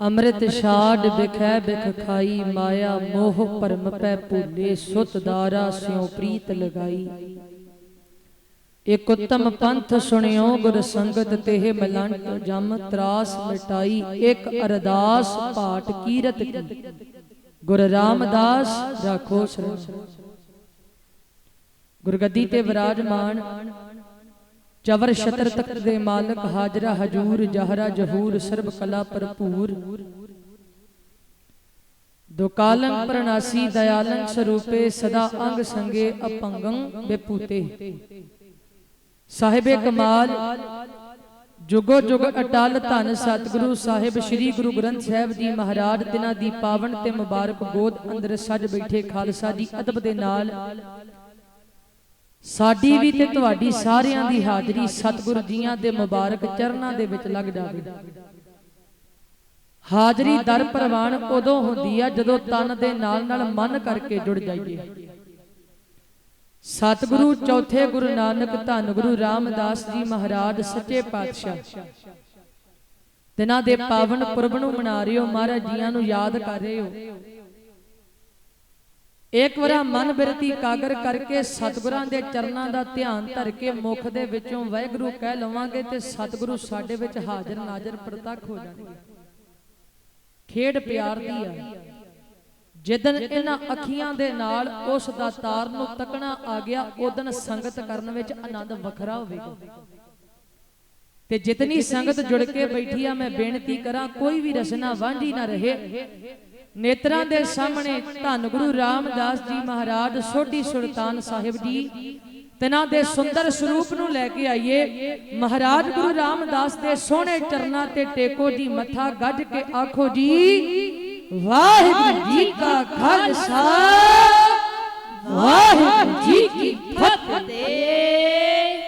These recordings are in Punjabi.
ਅੰਮ੍ਰਿਤ ਛਾੜ ਬਿਖੈ ਬਿਖ ਖਾਈ ਮਾਇਆ ਮੋਹ ਭਰਮ ਪੈ ਭੂਲੇ ਸੁਤ ਦਾਰਾ ਸਿਉ ਪ੍ਰੀਤ ਲਗਾਈ। ਇਕ ਉਤਮ ਪੰਥ ਸੁਣਿਓ ਗੁਰ ਸੰਗਤ ਤੇਹ ਮਲੰਟ ਜਮ ਤਰਾਸ ਮਿਟਾਈ। ਇਕ ਅਰਦਾਸ ਪਾਟ ਕੀਰਤ ਕੀ ਗੁਰ ਰਾਮਦਾਸ ਰਾਖੋ ਸਰਣ ਗੁਰਗੱਦੀ ਤੇ ਵਿਰਾਜਮਾਨ। ਚਵਰ ਛਤਰ ਤਖਤ ਦੇ ਮਾਲਕ ਹਾਜਰਾ ਹਜੂਰ ਜਹਰਾ ਜਹੂਰ ਸਰਬ ਕਲਾ ਭਰਪੂਰ। ਦੁਕਾਲੰ ਪ੍ਰਣਾਸੀ ਦਇਆਲੰ ਸਰੂਪੇ ਸਦਾ ਅੰਗ ਸੰਗੇ ਅਪੰਗੰ ਬੇਪੂਤੇ। ਸਾਹਿਬੇ ਕਮਾਲ, ਜੁਗੋ ਜੁਗ ਅਟਲ ਧੰਨ ਸਤਿਗੁਰੂ ਸਾਹਿਬ ਸ੍ਰੀ ਗੁਰੂ ਗ੍ਰੰਥ ਸਾਹਿਬ ਜੀ ਮਹਾਰਾਜ ਦਿਨਾਂ ਦੀ ਪਾਵਨ ਤੇ ਮੁਬਾਰਕ ਗੋਦ ਅੰਦਰ ਸੱਜ ਬੈਠੇ ਖਾਲਸਾ ਜੀ ਅਦਬ ਦੇ ਨਾਲ ਸਾਡੀ ਵੀ ਤੇ ਤੁਹਾਡੀ ਸਾਰਿਆਂ ਦੀ ਹਾਜ਼ਰੀ ਸਤਿਗੁਰੂ ਜੀਆਂ ਦੇ ਮੁਬਾਰਕ ਚਰਨਾਂ ਦੇ ਵਿੱਚ ਲੱਗ ਜਾਵੇ। ਹਾਜ਼ਰੀ ਦਰ ਪ੍ਰਵਾਨ ਉਦੋਂ ਹੁੰਦੀ ਆ ਜਦੋਂ ਤਨ ਦੇ ਨਾਲ ਨਾਲ ਮਨ ਕਰਕੇ ਜੁੜ ਜਾਈਏ। ਸਤਿਗੁਰੂ ਚੌਥੇ ਗੁਰੂ ਨਾਨਕ ਧੰਨ ਗੁਰੂ ਰਾਮਦਾਸ ਜੀ ਮਹਾਰਾਜ ਸੱਚੇ ਪਾਤਸ਼ਾਹ। ਦਿਨਾਂ ਦੇ ਪਾਵਨ ਪੁਰਬ ਨੂੰ ਮਨਾ ਰਹੇ ਹੋ ਮਹਾਰਾਜ ਜੀਆਂ ਨੂੰ ਯਾਦ ਕਰ ਰਹੇ ਹੋ। ਇੱਕ ਵਾਰਾ ਮਨ ਬਿਰਤੀ ਕਾਗਰ ਕਰਕੇ ਸਤਿਗੁਰਾਂ ਦੇ ਚਰਨਾਂ ਦਾ ਧਿਆਨ ਧਰ ਕੇ ਮੁਖ ਦੇ ਵਿੱਚੋਂ ਵਾਹਿਗੁਰੂ ਕਹਿ ਲਵਾਂਗੇ ਤੇ ਸਤਿਗੁਰੂ ਸਾਡੇ ਵਿੱਚ ਹਾਜ਼ਰ ਨਾਜ਼ਰ ਪ੍ਰਤੱਖ ਹੋ ਜਾਣਗੇ ਖੇਡ ਪਿਆਰ ਦੀ ਆ। ਜਿੱਦਨ ਇਹਨਾਂ ਅੱਖੀਆਂ ਦੇ ਨਾਲ ਉਸ ਦਾ ਤਾਰ ਨੂੰ ਤੱਕਣਾ ਆ ਗਿਆ ਉਦਨ ਸੰਗਤ ਕਰਨ ਵਿੱਚ ਆਨੰਦ ਵੱਖਰਾ ਹੋਵੇਗਾ। ਤੇ ਜਿਤਨੀ ਸੰਗਤ ਜੁੜ ਕੇ ਬੈਠੀ ਆ ਮੈਂ ਬੇਨਤੀ ਕਰਾਂ ਕੋਈ ਵੀ ਰਸਨਾ ਵਾਂਝੀ ਨਾ ਰਹੇ। ਨੇਤਰਾਂ ਦੇ ਸਾਹਮਣੇ ਧੰਨ ਗੁਰੂ ਰਾਮਦਾਸ ਜੀ ਮਹਾਰਾਜ ਸੋਢੀ ਸੁਲਤਾਨ ਸਾਹਿਬ ਜੀ ਤਿਨਾਂ ਦੇ ਸੁੰਦਰ ਸਰੂਪ ਨੂੰ ਲੈ ਕੇ ਆਈਏ। ਮਹਾਰਾਜ ਗੁਰੂ ਰਾਮਦਾਸ ਦੇ ਸੋਹਣੇ ਚਰਨਾਂ ਤੇ ਟੇਕੋ ਜੀ ਮੱਥਾ ਗੱਜ ਕੇ ਆਖੋ ਜੀ ਵਾਹਿਗੁਰੂ ਜੀ ਕਾ ਖਾਲਸਾ। ਵਾਹਿਗੁਰੂ ਜੀ ਕੀ ਫਤਿਹ।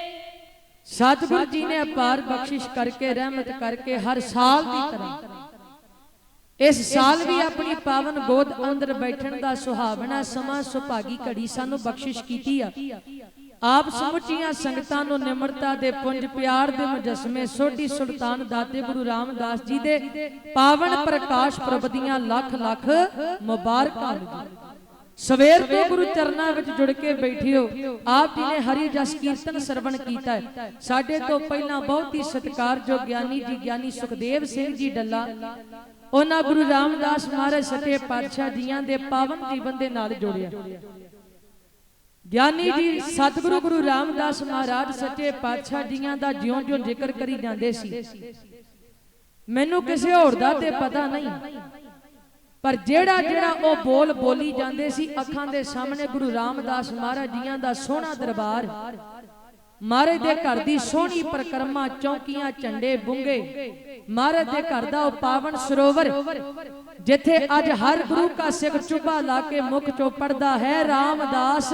ਸਤਿਗੁਰੂ ਜੀ ਨੇ ਅਪਾਰ ਬਖਸ਼ਿਸ਼ ਕਰਕੇ ਰਹਿਮਤ ਕਰਕੇ ਹਰ ਸਾਲ ਦੀ ਤਰ੍ਹਾਂ ਇਸ ਸਾਲ ਵੀ ਆਪਣੀ ਪਾਵਨ ਗੋਦ ਅੰਦਰ ਬੈਠਣ ਦਾ ਸੁਹਾਵਣਾ ਸਮਾਂ ਸੁਭਾਗੀ ਘੜੀ ਸਾਨੂੰ ਬਖਸ਼ਿਸ਼ ਕੀਤੀ ਆ। ਆਪ ਸਮੁੱਚੀਆਂ ਸੰਗਤਾਂ ਨੂੰ ਨਿਮਰਤਾ ਦੇ ਪੁੰਜ ਪਿਆਰ ਦੇ ਮੁਜਸਮੇ ਸੋਢੀ ਸੁਲਤਾਨ ਦਾਤੇ ਗੁਰੂ ਰਾਮਦਾਸ ਜੀ ਦੇ ਪਾਵਨ ਪ੍ਰਕਾਸ਼ ਪ੍ਰਭ ਦੀਆਂ ਲੱਖ ਲੱਖ ਮੁਬਾਰਕਾਂ ਸਵੇਰ ਤੋਂ ਗੁਰੂ ਚਰਨਾਂ ਵਿੱਚ ਜੁੜ ਕੇ ਬੈਠਿਓ ਆਪ ਜੀ ਨੇ ਹਰੀ ਜਸ ਕੀਰਤਨ ਸਰਵਣ ਕੀਤਾ ਹੈ। ਸਾਡੇ ਤੋਂ ਪਹਿਲਾਂ ਬਹੁਤ ਹੀ ਸਤਿਕਾਰਯੋਗ ਗਿਆਨੀ ਜੀ ਗਿਆਨੀ ਸੁਖਦੇਵ ਸਿੰਘ ਜੀ ਡੱਲਾ ਉਹਨਾਂ ਗੁਰੂ ਰਾਮਦਾਸ ਮਹਾਰਾਜ ਸੱਚੇ ਪਾਤਸ਼ਾਹ ਜੀਆਂ ਦੇ ਪਾਵਨ ਜੀਵਨ ਦੇ ਨਾਲ ਜੋੜਿਆ। ਗਿਆਨੀ ਜੀ, ਸਤਿਗੁਰੂ ਗੁਰੂ ਰਾਮਦਾਸ ਮਹਾਰਾਜ ਸੱਚੇ ਪਾਤਸ਼ਾਹ ਜੀਆਂ ਦਾ ਜਿਉਂ-ਜਿਉਂ ਜ਼ਿਕਰ ਕਰੀ ਜਾਂਦੇ ਸੀ। ਮੈਨੂੰ ਕਿਸੇ ਹੋਰ ਦਾ ਤੇ ਪਤਾ ਨਹੀਂ। ਪਰ ਜਿਹੜਾ ਜਿਹੜਾ ਉਹ ਬੋਲ ਬੋਲੀ ਜਾਂਦੇ ਸੀ, ਅੱਖਾਂ ਦੇ ਸਾਹਮਣੇ ਗੁਰੂ ਰਾਮਦਾਸ ਮਹਾਰਾਜ ਜੀਆਂ ਦਾ ਸੋਹਣਾ ਦਰਬਾਰ, ਮਹਾਰਾਜ ਦੇ ਘਰ ਦੀ ਸੋਹਣੀ ਪ੍ਰਕਰਮਾ, ਚੌਕੀਆਂ, ਝੰਡੇ, ਬੁੰਗੇ ਮਹਾਰਾਜ ਦੇ ਘਰ ਦਾ ਉਹ ਪਾਵਨ ਸਰੋਵਰ ਜਿੱਥੇ ਅੱਜ ਹਰ ਗੁਰੂ ਕਾ ਸਿੱਖ ਚੁਬਾ ਲਾ ਕੇ ਮੁਖ ਚੋਂ ਪੜਦਾ ਹੈ ਰਾਮਦਾਸ।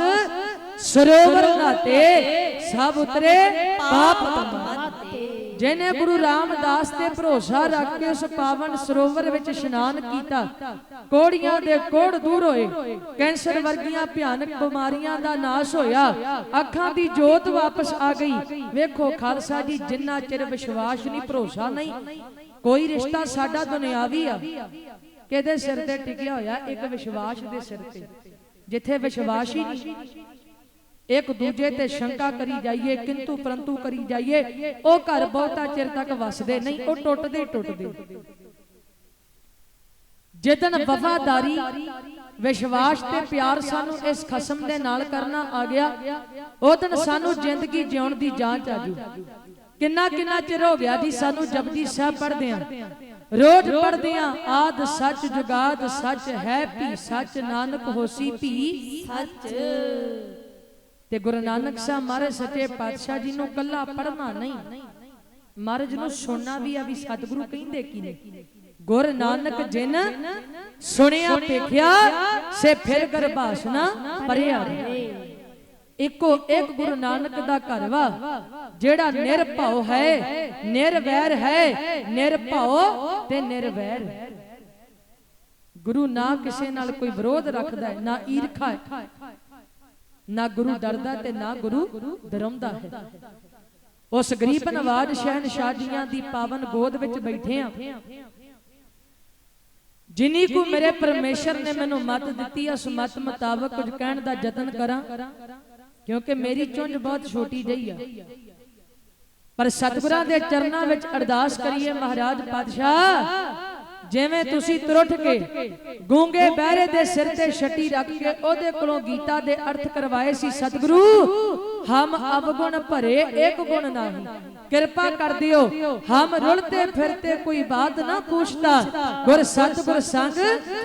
ਸਰੋਵਰ ਨਾਤੇ ਸਭ ਉਤਰੇ ਪਾਪ ਤਮਾਤੇ ਜਿਨੇ ਗੁਰੂ ਰਾਮਦਾਸ ਤੇ ਭਰੋਸਾ ਰੱਖ ਕੇ ਉਸ ਪਾਵਨ ਸਰੋਵਰ ਵਿੱਚ ਇਸ਼ਨਾਨ ਕੀਤਾ, ਕੋੜੀਆਂ ਦੇ ਕੋੜ ਦੂਰ ਹੋਏ, ਕੈਂਸਰ ਵਰਗੀਆਂ ਭਿਆਨਕ ਬਿਮਾਰੀਆਂ ਦਾ ਨਾਸ਼ ਹੋਇਆ, ਅੱਖਾਂ ਦੀ ਜੋਤ ਵਾਪਸ ਆ ਗਈ। ਵੇਖੋ, ਖਾਲਸਾ ਜੀ, ਜਿੰਨਾ ਚਿਰ ਵਿਸ਼ਵਾਸ ਨਹੀਂ, ਭਰੋਸਾ ਨਹੀਂ, ਕੋਈ ਰਿਸ਼ਤਾ ਸਾਡਾ ਦੁਨਿਆਵੀ ਆ। ਕਿਹਦੇ ਸਿਰ ਤੇ ਟਿਕਿਆ ਹੋਇਆ? ਇੱਕ ਵਿਸ਼ਵਾਸ ਦੇ ਸਿਰ ਤੇ। ਜਿੱਥੇ ਵਿਸ਼ਵਾਸ ਹੀ ਨਹੀਂ ਇੱਕ ਦੂਜੇ ਤੇ ਸ਼ੰਕਾ ਕਰੀ ਜਾਈਏ, ਕਿੰਤੂ ਪਰੰਤੂ ਕਰੀ ਜਾਈਏ, ਉਹ ਘਰ ਬਹੁਤਾ ਚਿਰ ਤੱਕ ਵਸਦੇ ਨਹੀਂ, ਉਹ ਟੁੱਟਦੇ ਟੁੱਟਦੇ। ਜਿੱਦਨ ਵਫਾਦਾਰੀ, ਵਿਸ਼ਵਾਸ ਤੇ ਪਿਆਰ ਸਾਨੂੰ ਇਸ ਖਸਮ ਦੇ ਨਾਲ ਕਰਨਾ ਆ ਗਿਆ, ਉਹ ਦਿਨ ਸਾਨੂੰ ਜ਼ਿੰਦਗੀ ਜਿਉਣ ਦੀ ਜਾਂਚ ਆ ਆਜੂ ਕਿੰਨਾ ਕਿੰਨਾ ਚਿਰ ਹੋ ਗਿਆ ਜੀ ਸਾਨੂੰ ਜਪਜੀ ਸਾਹਿਬ ਪੜ੍ਹਦੇ ਆਂ। ਰੋਜ਼ ਪੜ੍ਹਦੇ ਆਂ, ਆਦ ਸੱਚ ਜੁਗਾਦ ਸੱਚ ਹੈ ਭੀ, ਸੱਚ ਨਾਨਕ ਹੋਸੀ ਭੀ। ਸੱਚ। ਤੇ ਗੁਰੂ ਨਾਨਕ ਸਾਹਿਬ ਮਹਾਰਾਜ ਸੱਚੇ ਪਾਤਸ਼ਾਹ ਜੀ ਨੂੰ ਕੱਲਾ ਪੜ੍ਹਨਾ ਨਹੀਂ। ਮਹਾਰਾਜ ਨੂੰ ਸੁਣਨਾ ਵੀ ਆ ਵੀ ਸਤਿਗੁਰੂ ਕਹਿੰਦੇ ਕੀ ਨੇ। ਗੁਰ ਨਾਨਕ ਜਿਨ ਸੁਣਿਆ ਪੇਖਿਆ ਸੇ ਫਿਰ ਗਰਭਾਸ਼ਨਾ ਪਰਿਆ ਇੱਕੋ ਇੱਕ ਗੁਰੂ ਨਾਨਕ ਦਾ ਘਰ ਵਾ ਜਿਹੜਾ ਨਿਰਭਉ ਹੈ ਨਿਰਵੈਰ ਹੈ ਨਿਰਭਉ ਤੇ ਨਿਰਵੈਰ। ਗੁਰੂ ਨਾ ਕਿਸੇ ਨਾਲ ਕੋਈ ਵਿਰੋਧ ਰੱਖਦਾ ਨਾ ਈਰਖਾ ਨਾ ਗੁਰੂ ਡਰਦਾ ਤੇ ਨਾ ਗੁਰੂ ਡਰਾਉਂਦਾ ਹੈ। ਉਸ ਗਰੀਬ ਨਵਾਜ ਸ਼ਹਿਨशाह ਜੀਆਂ ਦੀ ਪਾਵਨ ਗੋਦ ਵਿੱਚ ਬੈਠੇ ਆ। ਜਿਨੀ ਕੋ ਮੇਰੇ ਪਰਮੇਸ਼ਰ ਨੇ ਮੈਨੂੰ ਮਤ ਦਿੱਤੀ ਉਸ ਮਤ ਮੁਤਾਬਕ ਕੁਝ ਕਹਿਣ ਦਾ ਯਤਨ ਕਰਾਂ ਕਿਉਂਕਿ ਮੇਰੀ ਚੁੰਝ ਬਹੁਤ ਛੋਟੀ ਜਿਹੀ ਆ। ਪਰ ਸਤਿਗੁਰਾਂ ਦੇ ਚਰਨਾਂ ਵਿੱਚ ਅਰਦਾਸ ਕਰੀਏ ਮਹਾਰਾਜ ਪਾਤਸ਼ਾਹ। ਜਿਵੇਂ ਤੁਸੀਂ ਤੁਰਠ ਕੇ ਗੂੰਗੇ ਬਹਿਰੇ ਦੇ ਸਿਰ ਤੇ ਛੱਟੀ ਰੱਖ ਕੇ ਉਹਦੇ ਕੋਲੋਂ ਗੀਤਾ ਦੇ ਅਰਥ ਕਰਵਾਏ ਸੀ, ਸਤਿਗੁਰੂ ਹਮ ਅਵਗੁਣ ਭਰੇ ਇੱਕ ਗੁਣ ਨਹੀਂ। ਕਿਰਪਾ ਕਰ ਦਿਓ, ਹਮ ਰੁਲਤੇ ਫਿਰਤੇ ਕੋਈ ਬਾਤ ਨਾ ਪੁੱਛਤਾ ਗੁਰ ਸਤਿਗੁਰ ਸੰਗ,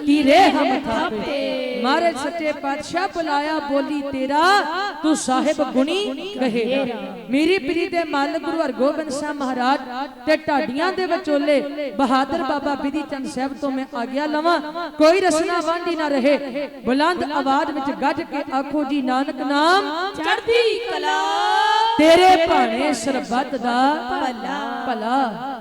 ਕੀਰੇ ਹਮ ਥਾਪੇ। ਮਾਰੇ ਸੱਚੇ ਪਾਤਸ਼ਾਹ ਬੁਲਾਇਆ, ਬੋਲੀ, ਤੇਰਾ ਤੂੰ ਸਾਹਿਬ ਗੁਣੀ ਕਹੇ ਮੇਰੀ ਪ੍ਰੀ ਦੇ ਮਾਲਕ ਗੁਰੂ ਹਰਗੋਬਿੰਦ ਸਾਹਿਬ ਮਹਾਰਾਜ ਤੇ ਢਾਡੀਆਂ ਦੇ ਵਿਚੋਲੇ ਬਹਾਦਰ ਬਾਬਾ ਬਿਧੀ ਚੰਦ ਸਾਹਿਬ ਤੋਂ ਮੈਂ ਆਗਿਆ ਲਵਾਂ। ਕੋਈ ਰਸਨਾ ਵਾਂਢੀ ਨਾ ਰਹੇ। ਬੁਲੰਦ ਆਵਾਜ਼ ਵਿੱਚ ਗੱਜ ਕੇ ਆਖੋ ਜੀ, ਨਾਨਕ ਨਾਮ ਚੜ੍ਹਦੀ ਕਲਾ ਤੇਰੇ ਭਾਣੇ ਸਰਬੱਤ ਦਾ ਭਲਾ। ਭਲਾ।